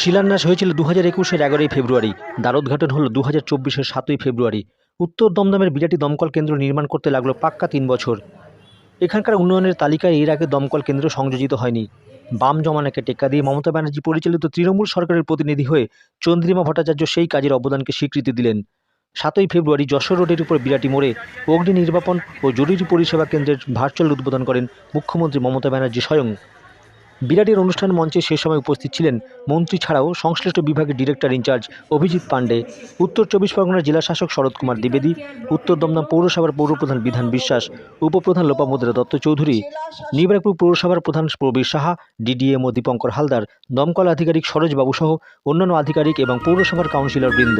শিলান্যাস হয়েছিল দু হাজার একুশের এগারোই ফেব্রুয়ারি। দ্বারোদ্ঘাটন হল দু হাজার চব্বিশের সাতই ফেব্রুয়ারি। উত্তর দমদমের বিরাটি দমকল কেন্দ্র নির্মাণ করতে লাগল পাক্কা তিন বছর। এখানকার উন্নয়নের তালিকায় এর আগে দমকল কেন্দ্র সংযোজিত হয়নি। বাম জমানাকে টেক্কা দিয়ে মমতা ব্যানার্জি পরিচালিত তৃণমূল সরকারের প্রতিনিধি হয়ে চন্দ্রিমা ভট্টাচার্য সেই কাজের অবদানকে স্বীকৃতি দিলেন। সাতই ফেব্রুয়ারি যশোর রোডের উপর বিরাটি মোড়ে অগ্নি নির্বাপন ও জরুরি পরিষেবা কেন্দ্রের ভার্চুয়াল উদ্বোধন করেন মুখ্যমন্ত্রী মমতা ব্যানার্জি স্বয়ং। বিরাটির অনুষ্ঠান মঞ্চে সে সময় উপস্থিত ছিলেন মন্ত্রী ছাড়াও সংশ্লিষ্ট বিভাগের ডিরেক্টর ইনচার্জ অভিজিৎ পাণ্ডে, উত্তর চব্বিশ পরগনার জেলা শাসক শরৎ কুমার দ্বিবেদী, উত্তর দমদম পৌরসভার পৌরপ্রধান বিধান বিশ্বাস, উপপ্রধান লোপামুদ্রা দত্ত চৌধুরী, নিবরাকপুর পৌরসভার প্রধান প্রবীর সাহা ডিডিএমও দীপঙ্কর হালদার, দমকল আধিকারিক সরোজবাবু সহ অন্যান্য আধিকারিক এবং পৌরসভার কাউন্সিলর বৃন্দ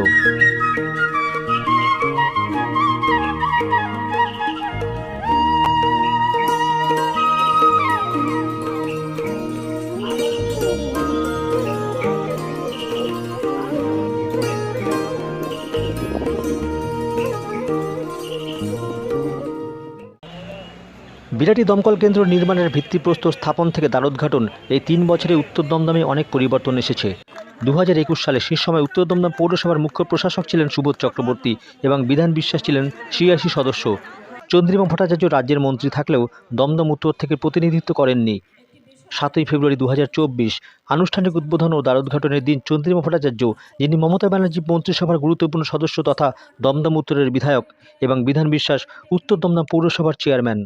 বিরাটি দমকল কেন্দ্র নির্মাণের ভিত্তিপ্রস্তর স্থাপন থেকে দ্বারোদ্ঘাটন এই তিন বছরে উত্তর দমদমে অনেক পরিবর্তন এসেছে। দু হাজার একুশ সালে শেষ সময় উত্তর দমদম পৌরসভার মুখ্য প্রশাসক ছিলেন সুবোধ চক্রবর্তী এবং বিধান বিশ্বাস ছিলেন ছিয়াশি সদস্য। চন্দ্রিমা ভট্টাচার্য রাজ্যের মন্ত্রী থাকলেও দমদম উত্তর থেকে প্রতিনিধিত্ব করেননি। সাতই ফেব্রুয়ারি দু হাজার চব্বিশ আনুষ্ঠানিক উদ্বোধন ও দ্বারোদ্ঘাটনের দিন চন্দ্রিমা ভট্টাচার্য, যিনি মমতা ব্যানার্জি মন্ত্রিসভার গুরুত্বপূর্ণ সদস্য তথা দমদম উত্তরের বিধায়ক এবং বিধান বিশ্বাস উত্তর দমদম পৌরসভার চেয়ারম্যান।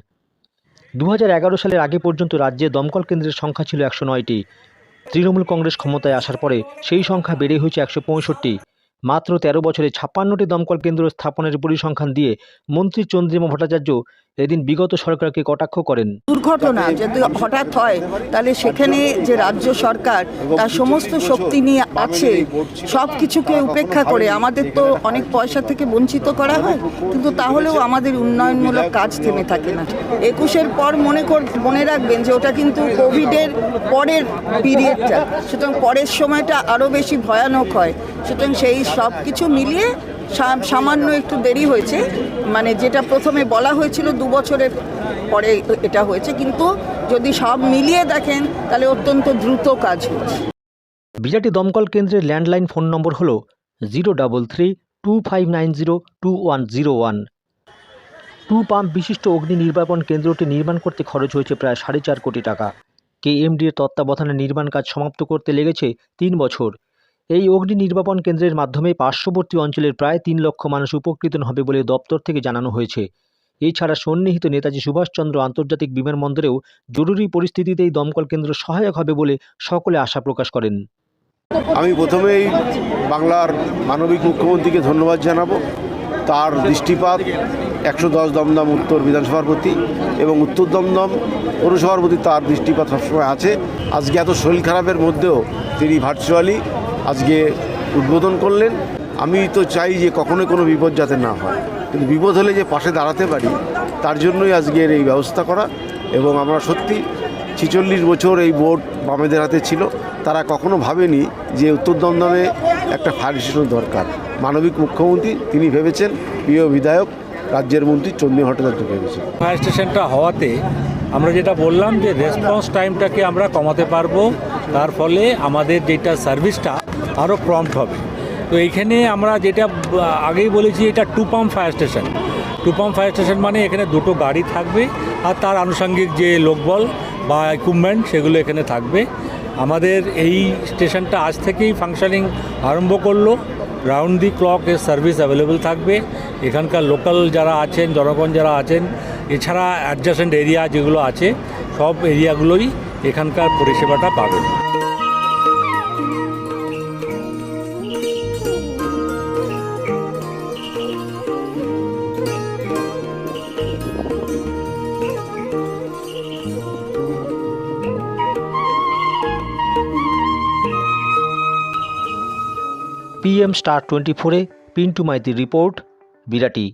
দু হাজার এগারো সালের আগে পর্যন্ত রাজ্যে দমকল কেন্দ্রের সংখ্যা ছিল একশো নয়টি। তৃণমূল কংগ্রেস ক্ষমতায় আসার পরে সেই সংখ্যা বেড়ে হয়েছে একশো পঁয়ষট্টি। মাত্র তেরো বছরে ছাপ্পান্নটি দমকল কেন্দ্র স্থাপনের পরিসংখ্যান দিয়ে মন্ত্রী চন্দ্রিমা ভট্টাচার্য এদিন বিগত সরকারকে কটাক্ষ করেন। দুর্ঘটনা যদি হঠাৎ হয়, তাহলে সেখানে যে রাজ্য সরকার, তার সমস্ত শক্তি নিয়ে আছে সব কিছুকে উপেক্ষা করে আমাদের তো অনেক পয়সা থেকে বঞ্চিত করা হয়, কিন্তু তাহলেও আমাদের উন্নয়নমূলক কাজ থেমে থাকে না। একুশের পর মনে কর, মনে রাখবেন যে ওটা কিন্তু কোভিডের পরের পিরিয়ডটা, সুতরাং পরের সময়টা আরও বেশি ভয়ানক হয়, সুতরাং সেই সব কিছু মিলিয়ে সামান্য একটু দেরি হয়েছে। মানে যেটা প্রথমে বলা হয়েছিল দু বছরের পরে এটা হয়েছে, কিন্তু যদি সব মিলিয়ে দেখেন, তাহলে অত্যন্ত দ্রুত কাজ হচ্ছে বিরাটি দমকল কেন্দ্রের ল্যান্ডলাইন ফোন নম্বর হল zero double three two five nine zero two one zero one. Two pump বিশিষ্ট অগ্নি নির্বাপন কেন্দ্রটি নির্মাণ করতে খরচ হয়েছে প্রায় সাড়ে চার কোটি টাকা। কেএমডি এর তত্ত্বাবধানে নির্মাণ কাজ সমাপ্ত করতে লেগেছে তিন বছর। এই অগ্নি নির্বাপন কেন্দ্রের মাধ্যমে পার্শ্ববর্তী অঞ্চলের প্রায় তিন লক্ষ মানুষ উপকৃত হবে বলে দপ্তর থেকে জানানো হয়েছে। এছাড়া সন্নিহিত নেতাজি সুভাষচন্দ্র আন্তর্জাতিক বিমানবন্দরেও জরুরি পরিস্থিতিতেই দমকল কেন্দ্র সহায়ক হবে বলে সকলে আশা প্রকাশ করেন। আমি প্রথমেই বাংলার মানবিক মুখ্যমন্ত্রীকে ধন্যবাদ জানাব। তার দৃষ্টিপাত, একশো দশ দমদম উত্তর বিধানসভার প্রতি এবং উত্তর দমদম পৌরসভার প্রতি তার দৃষ্টিপাত সবসময় আছে। আজকে এত শরীর খারাপের মধ্যেও তিনি ভার্চুয়ালি আজকে উদ্বোধন করলেন। আমি তো চাই যে কখনোই কোনো বিপদ যাতে না হয়। কিন্তু বিপদ হলে যে পাশে দাঁড়াতে পারি, তার জন্যই আজকের এই ব্যবস্থা করা এবং আমরা সত্যি ছিচল্লিশ বছর এই বোর্ড বামেদের হাতে ছিল। তারা কখনো ভাবেনি যে উত্তর দমদমে একটা ফায়ার স্টেশন দরকার। মানবিক মুখ্যমন্ত্রী, তিনি ভেবেছেন, প্রিয় বিধায়ক, রাজ্যের মন্ত্রী চন্দ্রী ভট্টাচার্য ভেবেছেন। ফায়ার স্টেশনটা হওয়াতে আমরা যেটা বললাম যে রেসপন্স টাইমটাকে আমরা কমাতে পারব। তার ফলে আমাদের যেটা সার্ভিসটা আরও প্রম্পট হবে। তো এইখানে আমরা যেটা আগেই বলেছি, এটা two pump fire station two pump fire station মানে এখানে দুটো গাড়ি থাকবে আর তার আনুষঙ্গিক যে লোকবল বা ইকুইপমেন্ট সেগুলো এখানে থাকবে। আমাদের এই স্টেশনটা আজ থেকেই ফাংশনিং আরম্ভ করল। রাউন্ড দি ক্লক এর সার্ভিস অ্যাভেলেবেল থাকবে। এখানকার লোকাল যারা আছেন, জনগণ যারা আছেন, এছাড়া অ্যাডজাসেন্ট এরিয়া যেগুলো আছে, সব এরিয়াগুলোই এখানকার পরিষেবাটা পাবেন। পিএম স্টার টোয়েন্টি ফোরে পিন্টু মাইতির রিপোর্ট বিরাটি।